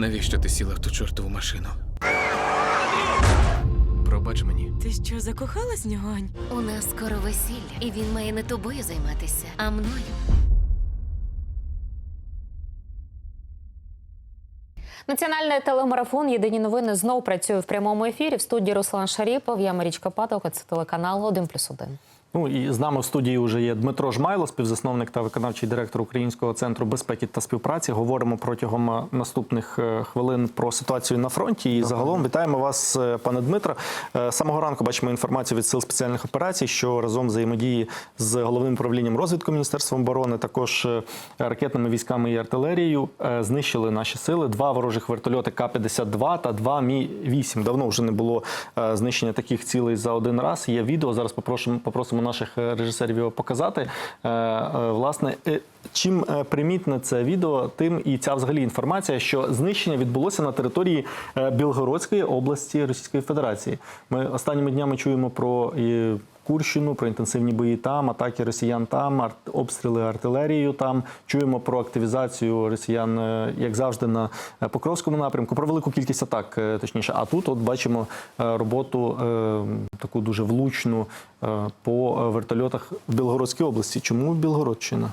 Навіщо ти сіла в ту чортову машину? Пробач мені. Ти що, закохалась в нього, Ань? У нас скоро весілля, і він має не тобою займатися, а мною. Національний телемарафон Єдині новини знов працює в прямому ефірі. В студії Руслан Шаріпов. Я Марічка Патока. Це телеканал 1+,1. Ну і з нами в студії вже є Дмитро Жмайло, співзасновник та виконавчий директор Українського центру безпеки та співпраці. Говоримо протягом е, наступних е, хвилин про ситуацію на фронті. І загалом вітаємо вас, е, пане Дмитро. Самого ранку бачимо інформацію від сил спеціальних операцій, що разом взаємодії з головним управлінням розвідку Міністерства оборони, також ракетними військами і артилерією знищили наші сили. Два ворожих вертольоти К-52 та два Мі-8. Давно вже не було знищення таких цілей за один раз. Є відео. Зараз попросимо, попросимо наших е, режисерів його показати. Е, е, Власне, чим примітне це відео, тим і ця взагалі інформація, що знищення відбулося на території Білгородської області Російської Федерації. Ми останніми днями чуємо про Курщину, про інтенсивні бої там, атаки росіян там, арт, обстріли артилерією там. Чуємо про активізацію росіян, е, як завжди, на е, Покровському напрямку, про велику кількість атак, е, точніше. А тут от бачимо роботу таку дуже влучну по вертольотах в Білгородській області. Чому Білгородщина?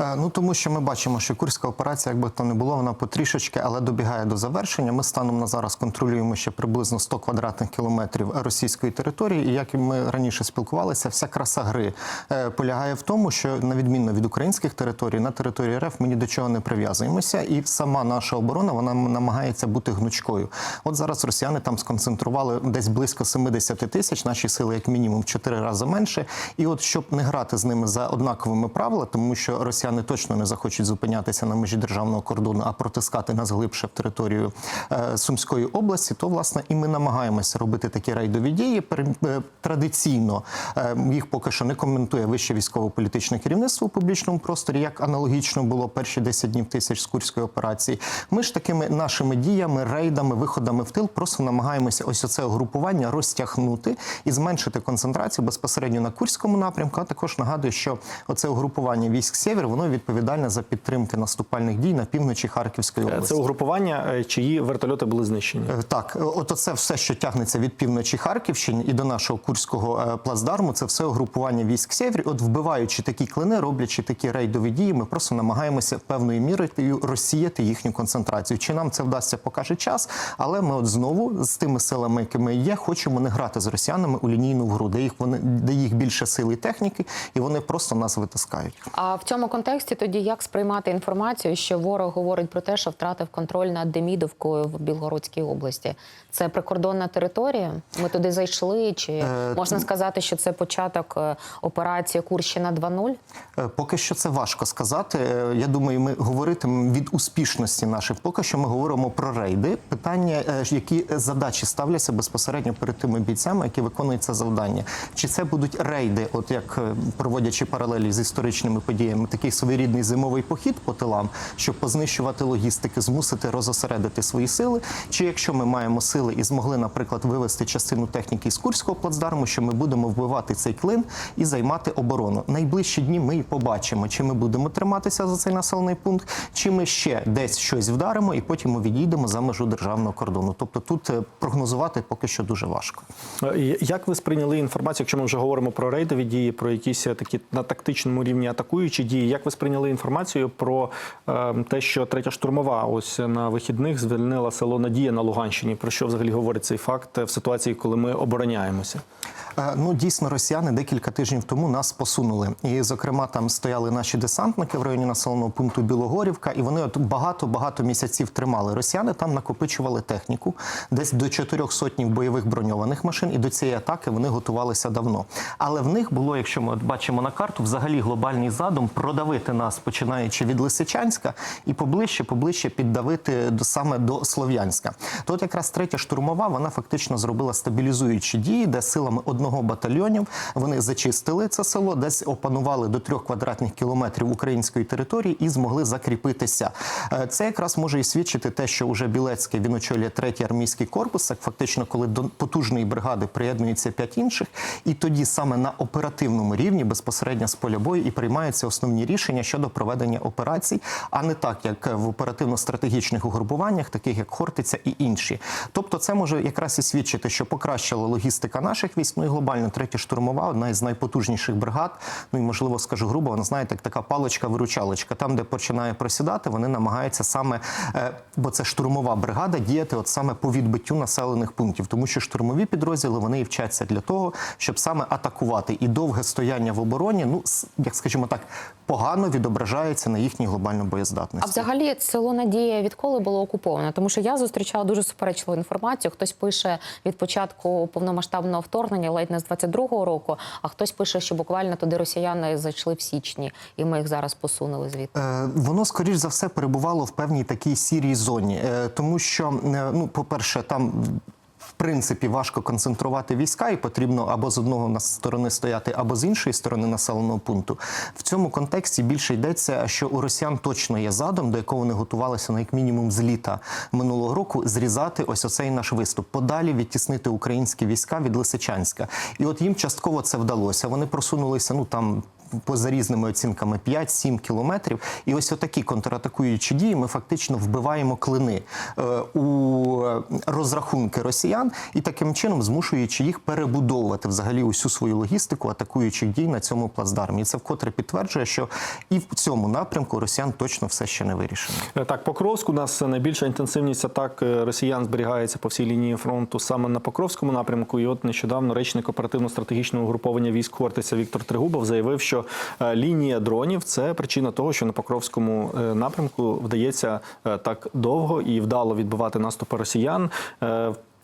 Е, Ну тому що ми бачимо, що курська операція, якби то не було, вона потрішечки, але добігає до завершення. Ми станом на зараз контролюємо ще приблизно 100 квадратних кілометрів російської території. І як ми раніше спілкувалися, вся краса гри е, полягає в тому, що на відмінно від українських територій, на території РФ ми ні до чого не прив'язуємося, і сама наша оборона вона намагається бути гнучкою. От зараз росіяни там сконцентрували десь близько 70 тисяч. Наші сили, як мінімум, 4 рази менше. І от щоб не грати з ними за однаковими правилами, тому що росіяни точно не захочуть зупинятися на межі державного кордону, а протискати нас глибше в територію е, Сумської області, то власне і ми намагаємося робити такі рейдові дії. Е, Традиційно е, їх поки що не коментує вище військово-політичне керівництво у публічному просторі, як аналогічно було перші 10 днів тисяч з курської операції. Ми ж такими нашими діями, рейдами, виходами в тил просто намагаємося ось оце угрупування розтягнути і зменшити концентрацію безпосередньо на курському напрямку. А також нагадую, що оце угрупування військ Сєвєр, воно відповідальне за підтримки наступальних дій на півночі Харківської Е, області. Це угрупування, е, чиї вертольоти були знищені. Е, Так, от це все, що тягнеться від півночі Харківщини і до нашого курського плацдарму, це все угрупування військ Сєвєр. От вбиваючи такі клини, роблячи такі рейдові дії, ми просто намагаємося певною мірою розсіяти їхню концентрацію. Чи нам це вдасться, покаже час, але ми от знову з тими силами, якими є, хочемо не грати з росіянами у лінійну гру, де їх вони де їх більше сили і техніки, і вони просто нас витискають. А в цьому контексті тоді як сприймати інформацію, що ворог говорить про те, що втратив контроль над Демідовкою в Білгородській області? Це прикордонна територія? Ми туди зайшли? Чи можна сказати, що це початок е, операції Курщина 2.0? Е, Поки що це важко сказати. Е, Я думаю, ми говоритимемо від успішності наших. Поки що ми говоримо про рейди. Питання, е, які задачі ставляться безпосередньо перед тими бійцями, які виконують це завдання. Чи це будуть рейди, от як е, проводячи паралелі з історичними подіями, такий своєрідний зимовий похід по тилам, щоб познищувати логістики, змусити розосередити свої сили? Чи якщо ми маємо сили і змогли, наприклад, вивести частину техніки з Курського плацдарму, що ми будемо вбивати цей клин і займати оборону? Найближчі дні ми і побачимо, чи ми будемо триматися за цей населений пункт, чи ми ще десь щось вдаримо і потім відійдемо за межу державного кордону. Тобто тут е, прогнозувати поки що дуже важко. Е, Як ви сприйняли інформацію, якщо ми вже говоримо про рейдові дії, про якісь е, такі на тактичному рівні атакуючі дії? Як ви сприйняли інформацію про е, те, що третя штурмова ось на вихідних звільнила село Надія на Луганщині? Про що взагалі говорить цей факт е, в ситуації, коли ми обороняємося? Ну дійсно, росіяни декілька тижнів тому нас посунули. І, зокрема, там стояли наші десантники в районі населеного пункту Білогорівка, і вони от багато багато місяців тримали. Росіяни там накопичували техніку, десь до чотирьох сотнів бойових броньованих машин, і до цієї атаки вони готувалися давно. Але в них було, якщо ми от бачимо на карту, взагалі глобальний задум продавити нас, починаючи від Лисичанська, і поближче, поближче піддавити до саме до Слов'янська. Тут якраз третя штурмова, вона фактично зробила стабілізуючі дії, де силами одного одного батальйонів. Вони зачистили це село, десь опанували до трьох квадратних кілометрів української території і змогли закріпитися. Е, Це якраз може і свідчити те, що уже Білецький він очолює третій армійський корпус. Так фактично, коли до потужної бригади приєднується п'ять інших, і тоді саме на оперативному рівні безпосередньо з поля бою і приймаються основні рішення щодо проведення операцій, а не так, як в оперативно-стратегічних угрупуваннях, таких як Хортиця і інші. Тобто, це може якраз і свідчити, що покращила логістика наших військ. Ну глобально третя штурмова, одна із найпотужніших бригад. Ну і можливо скажу грубо, вона знаєте, як така паличка-виручалочка. Там, де починає просідати, вони намагаються саме, е, бо це штурмова бригада, діяти от саме по відбиттю населених пунктів, тому що штурмові підрозділи вони і вчаться для того, щоб саме атакувати. І довге стояння в обороні, ну як скажімо так, погано відображається на їхній глобальній боєздатності. А взагалі село Надія відколи було окуповане? Тому що я зустрічала дуже суперечливу інформацію. Хтось пише від початку повномасштабного вторгнення, ледь не з 22-го року, а хтось пише, що буквально туди росіяни зайшли в січні, і ми їх зараз посунули звідти. Е, Воно скоріш за все перебувало в певній такій сірій зоні, Е, тому що е, ну, по-перше, там. Принципі, важко концентрувати війська, і потрібно або з одного на сторони стояти, або з іншої сторони населеного пункту. В цьому контексті більше йдеться, що у росіян точно є задум, до якого вони готувалися на як мінімум з літа минулого року, зрізати ось оцей наш виступ, подалі відтіснити українські війська від Лисичанська. І от їм частково це вдалося. Вони просунулися, ну там поза різними оцінками 5-7 кілометрів. І ось отакі контратакуючі дії ми фактично вбиваємо клини е, у розрахунки росіян і таким чином змушуючи їх перебудовувати взагалі усю свою логістику атакуючих дій на цьому плацдармі. І це вкотре підтверджує, що і в цьому напрямку росіян точно все ще не вирішено. Е, Так, Покровську у нас найбільша інтенсивність атак е, росіян зберігається по всій лінії фронту саме на Покровському напрямку. І от нещодавно речник оперативно-стратегічного угруповання військ Хортиця Віктор Тригубов заявив, що е, лінія дронів це причина того, що на Покровському е, напрямку вдається е, так довго і вдало відбивати наступи росіян.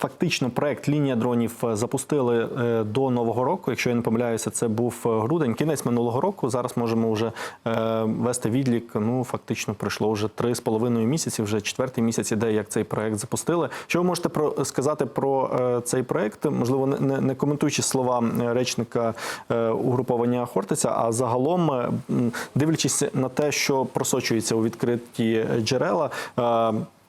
Фактично, проект лінія дронів запустили е, до нового року. Якщо я не помиляюся, це був е, грудень, кінець минулого року. Зараз можемо вже е, вести відлік. Ну фактично пройшло вже три з половиною місяці. Вже четвертий місяць іде, як цей проект запустили. Що ви можете про сказати про цей проект? Можливо, не, не, коментуючи слова речника угруповання Хортиця, а загалом дивлячись на те, що просочується у відкриті джерела.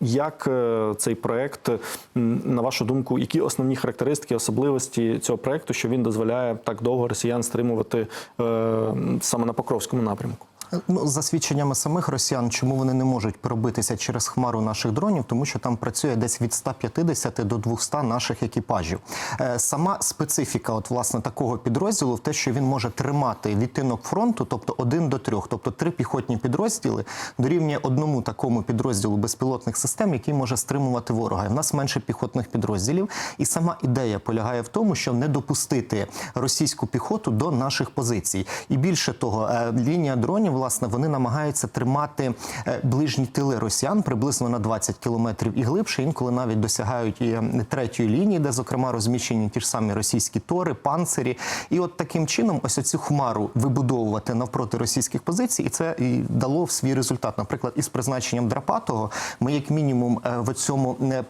Як е, цей проект, на вашу думку, які основні характеристики, особливості цього проекту, що він дозволяє так довго росіян стримувати е, саме на Покровському напрямку? Ну, за свідченнями самих росіян, чому вони не можуть пробитися через хмару наших дронів, тому що там працює десь від 150 до 200 наших екіпажів. Е, Сама специфіка, от власне такого підрозділу, в те, що він може тримати відтинок фронту, тобто один до трьох, тобто три піхотні підрозділи дорівнює одному такому підрозділу безпілотних систем, який може стримувати ворога. І в нас менше піхотних підрозділів, і сама ідея полягає в тому, що не допустити російську піхоту до наших позицій. І більше того, е, лінія дронів, власне, вони намагаються тримати е, ближні тили росіян приблизно на 20 кілометрів і глибше. Інколи навіть досягають і третьої лінії, де зокрема розміщені ті ж самі російські тори, панцирі. І от таким чином, ось оцю хмару вибудовувати навпроти російських позицій, і це і дало свій результат. Наприклад, із призначенням Драпатого ми, як мінімум, е, в цьому не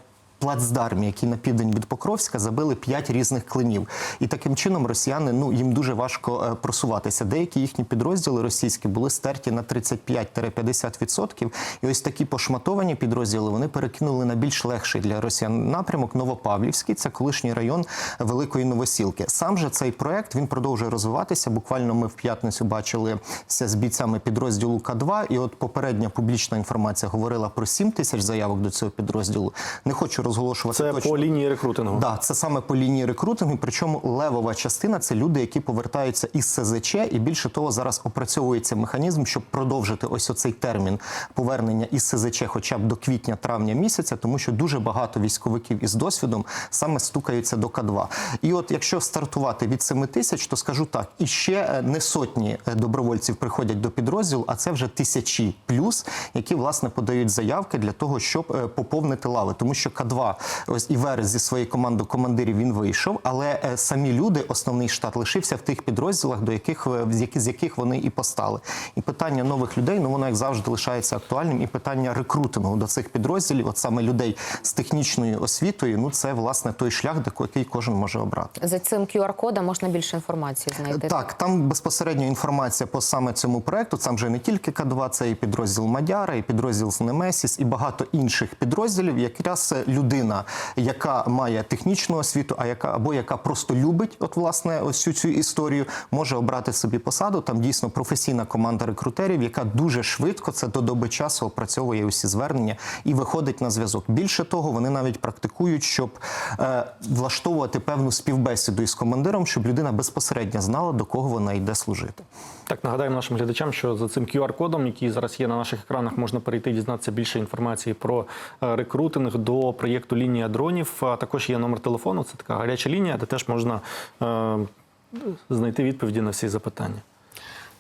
плацдармі, який на південь від Покровська, забили п'ять різних клинів. І таким чином росіяни ну їм дуже важко е, просуватися. Деякі їхні підрозділи російські були стерті на 35-50%. І ось такі пошматовані підрозділи вони перекинули на більш легший для росіян напрямок Новопавлівський. Це колишній район Великої Новосілки. Сам же цей проект він продовжує розвиватися. Буквально ми в п'ятницю бачилися з бійцями підрозділу К2. І от попередня публічна інформація говорила про 7 тисяч заявок до цього підрозділу. Не хочу розголошувати Це точно. по лінії рекрутингу. Да, це саме по лінії рекрутингу. Причому левова частина це люди, які повертаються із СЗЧ, і більше того, зараз опрацьовується механізм, щоб продовжити ось оцей термін повернення із СЗЧ, хоча б до квітня-травня місяця, тому що дуже багато військовиків із досвідом саме стукаються до К2. І от якщо стартувати від 7 тисяч, то скажу так, і ще е, не сотні е, добровольців приходять до підрозділу, а це вже тисячі плюс, які власне подають заявки для того, щоб е, поповнити лави, тому що К2 Ва, ось і Верес зі своєю командою командирів він вийшов, але е, самі люди, основний штат, лишився в тих підрозділах, до яких е, з яких, з яких вони і постали. І питання нових людей, ну воно як завжди лишається актуальним. І питання рекрутингу до цих підрозділів, от саме людей з технічною освітою, ну це власне той шлях, до який кожен може обрати. За цим QR-кодом можна більше інформації знайти. Так, там безпосередньо інформація по саме цьому проекту. Там вже не тільки К2, це і підрозділ Мадяра, і підрозділ з Немесіс, і багато інших підрозділів. Якраз людина, яка має технічну освіту, а яка або яка просто любить, от власне, ось цю цю історію, може обрати собі посаду. Там дійсно професійна команда рекрутерів, яка дуже швидко це до доби часу опрацьовує усі звернення і виходить на зв'язок. Більше того, вони навіть практикують, щоб е, влаштовувати певну співбесіду із командиром, щоб людина безпосередньо знала, до кого вона йде служити. Так, нагадаємо нашим глядачам, що за цим QR-кодом, який зараз є на наших екранах, можна перейти дізнатися більше інформації про е, рекрутинг до проєкту Лінія дронів. А також є номер телефону. Це така гаряча лінія, де теж можна е, знайти відповіді на всі запитання.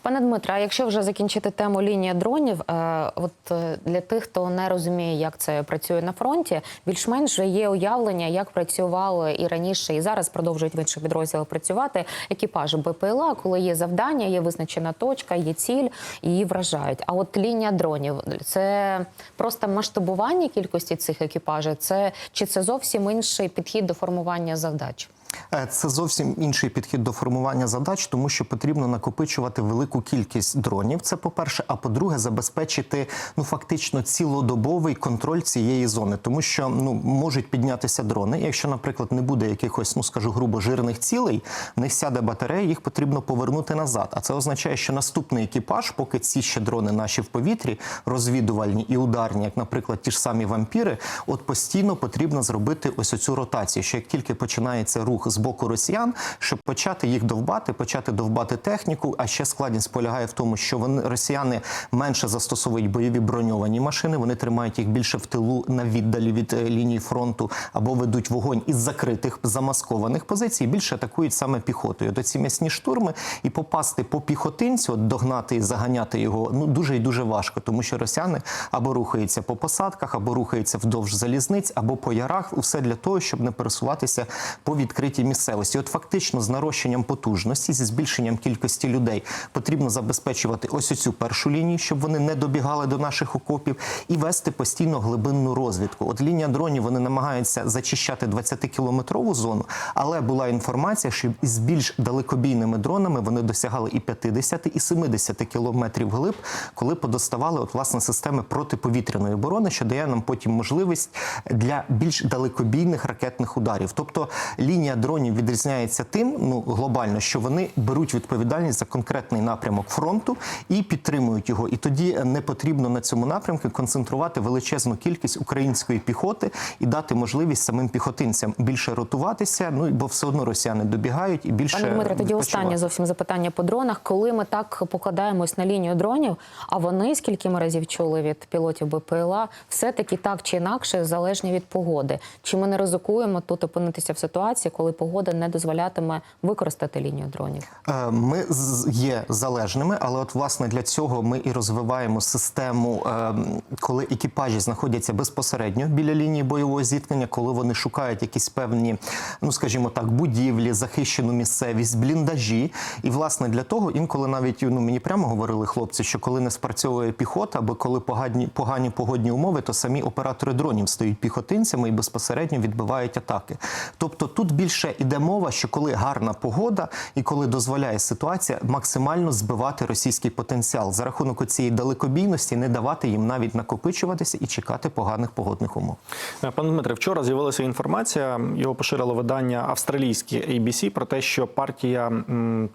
Пане Дмитре, а якщо вже закінчити тему лінія дронів, е, от е, для тих, хто не розуміє, як це працює на фронті, більш-менш є уявлення, як працювали і раніше, і зараз продовжують в інших підрозділах працювати екіпажі БПЛА, коли є завдання, є визначена точка, є ціль, її вражають. А от лінія дронів це просто масштабування кількості цих екіпажів, це чи це зовсім інший підхід до формування завдач? Е, Це зовсім інший підхід до формування задач, тому що потрібно накопичувати велику кількість дронів. Це по-перше, а по-друге, забезпечити ну фактично цілодобовий контроль цієї зони, тому що ну можуть піднятися дрони. Якщо, наприклад, не буде якихось, ну скажу грубо, жирних цілей, в них сяде батарея, їх потрібно повернути назад. А це означає, що наступний екіпаж, поки ці ще дрони наші в повітрі, розвідувальні і ударні, як, наприклад, ті ж самі вампіри, от постійно потрібно зробити ось оцю ротацію. Що як тільки починається рух з боку росіян, щоб почати їх довбати, почати довбати техніку. А ще складність полягає в тому, що вони росіяни менше застосовують бойові броньовані машини. Вони тримають їх більше в тилу на віддалі від е, лінії фронту або ведуть вогонь із закритих замаскованих позицій. Більше атакують саме піхотою. До ці м'ясні штурми і попасти по піхотинцю, от догнати і заганяти його ну дуже і дуже важко, тому що росіяни або рухаються по посадках, або рухаються вдовж залізниць, або по ярах. Усе для того, щоб не пересуватися по відкритій місцевості. От фактично з нарощенням потужності, зі збільшенням кількості людей потрібно забезпечувати ось оцю першу лінію, щоб вони не добігали до наших окопів, і вести постійно глибинну розвідку. От лінія дронів вони намагаються зачищати 20-кілометрову зону, але була інформація, що із більш далекобійними дронами вони досягали і 50, і 70 кілометрів глиб, коли подоставали от власне системи протиповітряної оборони, що дає нам потім можливість для більш далекобійних ракетних ударів. Тобто лінія дронів відрізняється тим, ну глобально, що вони беруть відповідальність за конкретний напрямок фронту і підтримують його. І тоді не потрібно на цьому напрямку концентрувати величезну кількість української піхоти і дати можливість самим піхотинцям більше ротуватися. Ну бо все одно росіяни добігають і більше Пане Дмитре, тоді останнє зовсім запитання по дронах. Коли ми так покладаємось на лінію дронів, а вони, скільки ми разів чули від пілотів БПЛА, все-таки так чи інакше залежні від погоди. Чи ми не ризикуємо тут опинитися в ситуації, коли погода не дозволятиме використати лінію дронів? Е, Ми є залежними, але от власне для цього ми і розвиваємо систему, е, коли екіпажі знаходяться безпосередньо біля лінії бойового зіткнення, коли вони шукають якісь певні, ну скажімо так, будівлі, захищену місцевість, бліндажі. І власне для того інколи навіть ну мені прямо говорили хлопці, що коли не спрацьовує піхота, або коли погані погані погодні умови, то самі оператори дронів стають піхотинцями і безпосередньо відбивають атаки. Тобто тут більше іде мова, що коли гарна погода і коли дозволяє ситуація максимально збивати російський потенціал за рахунок цієї далекобійності, не давати їм навіть накопичуватися і чекати поганих погодних умов. Е, Пане Дмитре, вчора з'явилася інформація. Його поширило видання австралійське ABC про те, що партія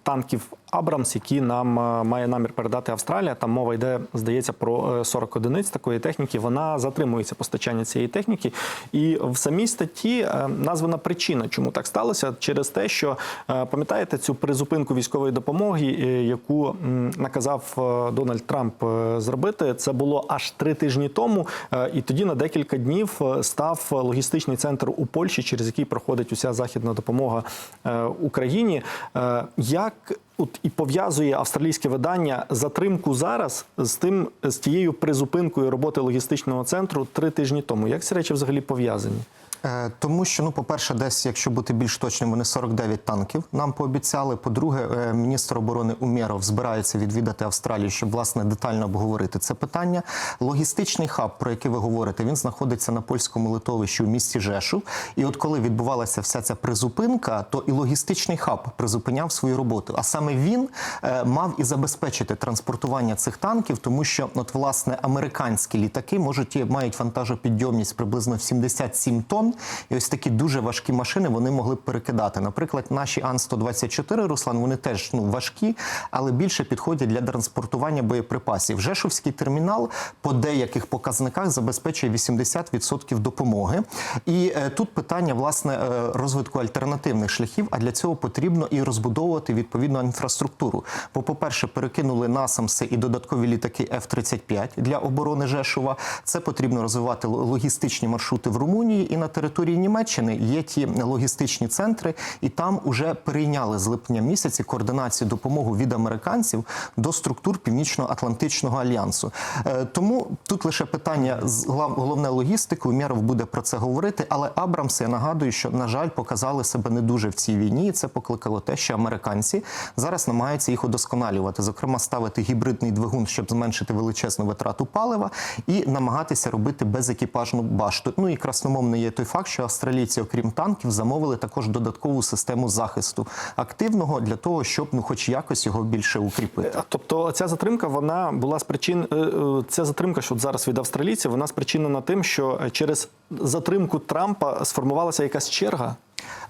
танків Абрамс, які нам е, має намір передати Австралія, там мова йде, здається, про е, 40 одиниць такої техніки. Вона затримується постачання цієї техніки, і в самій статті е, названа причина, чому так сталося, через те, що е, пам'ятаєте цю призупинку військової допомоги, е, яку наказав е, Дональд Трамп е, зробити. Це було аж три тижні тому, е, і тоді на декілька днів е, став логістичний центр у Польщі, через який проходить уся західна допомога е, Україні. Е, Як от і пов'язує австралійське видання затримку зараз з тим з тією призупинкою роботи логістичного центру три тижні тому. Як ці речі взагалі пов'язані? Е, Тому що, ну, по-перше, десь, якщо бути більш точним, вони 49 танків нам пообіцяли. По-друге, е, міністр оборони Умєров збирається відвідати Австралію, щоб власне детально обговорити це питання. Логістичний хаб, про який ви говорите, він знаходиться на польському литовищі у місті Жешув. І от коли відбувалася вся ця призупинка, то і логістичний хаб призупиняв свою роботу. А саме він е, мав і забезпечити транспортування цих танків, тому що, от власне, американські літаки можуть мають вантажопідйомність приблизно в 77 тонн. І ось такі дуже важкі машини вони могли б перекидати. Наприклад, наші Ан-124, Руслан, вони теж ну важкі, але більше підходять для транспортування боєприпасів. Жешовський термінал по деяких показниках забезпечує 80% допомоги. І е, тут питання власне е, розвитку альтернативних шляхів. А для цього потрібно і розбудовувати відповідну інфраструктуру. Бо, по-перше, перекинули насамси і додаткові літаки F-35 для оборони Жешова. Це потрібно розвивати логістичні маршрути в Румунії і на території Німеччини є ті логістичні центри, і там уже перейняли з липня місяці координацію допомогу від американців до структур Північно-Атлантичного альянсу. Е, Тому тут лише питання з головне логістику. Мєров буде про це говорити. Але Абрамси я нагадую, що на жаль показали себе не дуже в цій війні. І це покликало те, що американці зараз намагаються їх удосконалювати, зокрема ставити гібридний двигун, щоб зменшити величезну витрату палива, і намагатися робити безекіпажну башту. Ну і красномовний є той факт, що австралійці, окрім танків, замовили також додаткову систему захисту активного для того, щоб ну, хоч якось його більше укріпити. Тобто ця затримка вона була з е, е, Ця затримка, що зараз від австралійців, вона спричинена тим, що е, через затримку Трампа сформувалася якась черга.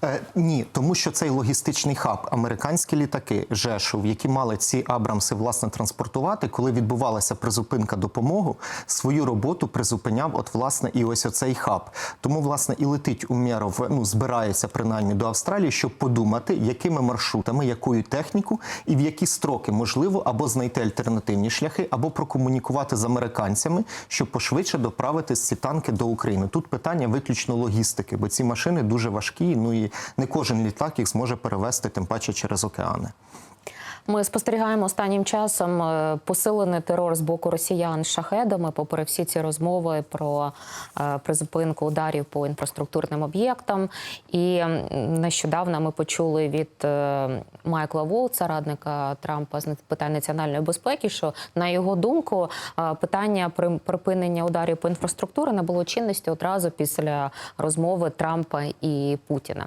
Е, ні, тому що цей логістичний хаб, американські літаки, Жешув, які мали ці Абрамси власне транспортувати, коли відбувалася призупинка допомоги, свою роботу призупиняв от власне і ось оцей хаб. Тому власне і летить Умєров, ну збирається принаймні до Австралії, щоб подумати, якими маршрутами, якою техніку і в які строки можливо або знайти альтернативні шляхи, або прокомунікувати з американцями, щоб пошвидше доправити ці танки до України. Тут питання виключно логістики, бо ці машини дуже важкі. Ну і не кожен літак їх зможе перевезти, тим паче через океани. Ми спостерігаємо останнім часом е, посилений терор з боку росіян шахедами, попри всі ці розмови про е, призупинку ударів по інфраструктурним об'єктам. І нещодавно ми почули від е, Майкла Волца, радника Трампа з питань національної безпеки, що на його думку питання при- припинення ударів по інфраструктурі набуло чинності одразу після розмови Трампа і Путіна.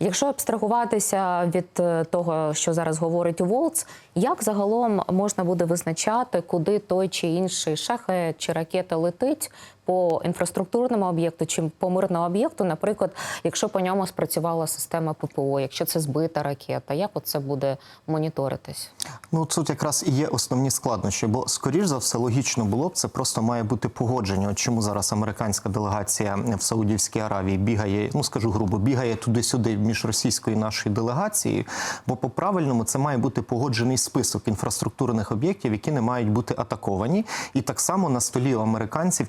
Якщо абстрагуватися від того, що зараз говорить Волц, як загалом можна буде визначати, куди той чи інший шахет чи ракета летить по інфраструктурному об'єкту чи по мирному об'єкту, наприклад, якщо по ньому спрацювала система ППО, якщо це збита ракета, як це буде моніторитись? Ну тут якраз і є основні складнощі, бо скоріш за все логічно було б це просто має бути погодження. От чому зараз американська делегація в Саудівській Аравії бігає, ну скажу грубо, бігає туди-сюди між російською і нашою делегацією. Бо по правильному це має бути погоджений список інфраструктурних об'єктів, які не мають бути атаковані. І так само на столі у американців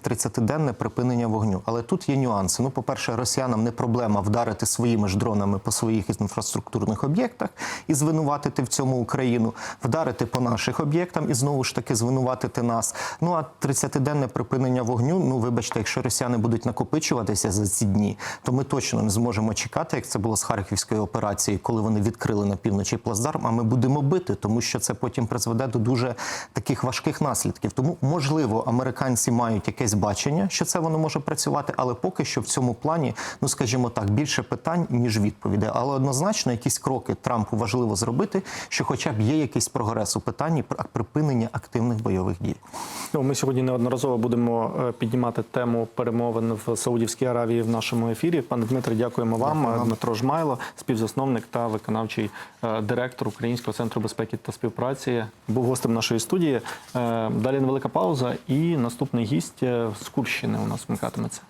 30-денне припинення вогню. Але тут є нюанси. Ну, по-перше, росіянам не проблема вдарити своїми ж дронами по своїх інфраструктурних об'єктах і звинуватити в цьому Україну, вдарити по наших об'єктам і знову ж таки звинуватити нас. Ну а 30-денне припинення вогню. Ну вибачте, якщо росіяни будуть накопичуватися за ці дні, то ми точно не зможемо чекати, як це було з Харківською операцією, коли вони відкрили на півночі плацдарм. А ми будемо бити, тому що це потім призведе до дуже таких важких наслідків. Тому можливо, американці мають якесь бачення, що це воно може працювати, але поки що в цьому плані, ну скажімо так, більше питань ніж відповідей. Але однозначно якісь кроки Трампу важливо зробити, що, хоча б є якийсь прогрес у питанні припинення активних бойових дій. Ну, ми сьогодні неодноразово будемо е, піднімати тему перемовин в Саудівській Аравії в нашому ефірі. Пане Дмитре, дякуємо вам. Дякую. Дмитро Жмайло, співзасновник та виконавчий е, директор Українського центру безпеки та співпраці, був гостем нашої студії. Е, Далі невелика пауза, і наступний гість з Курщини у нас вмикатиметься.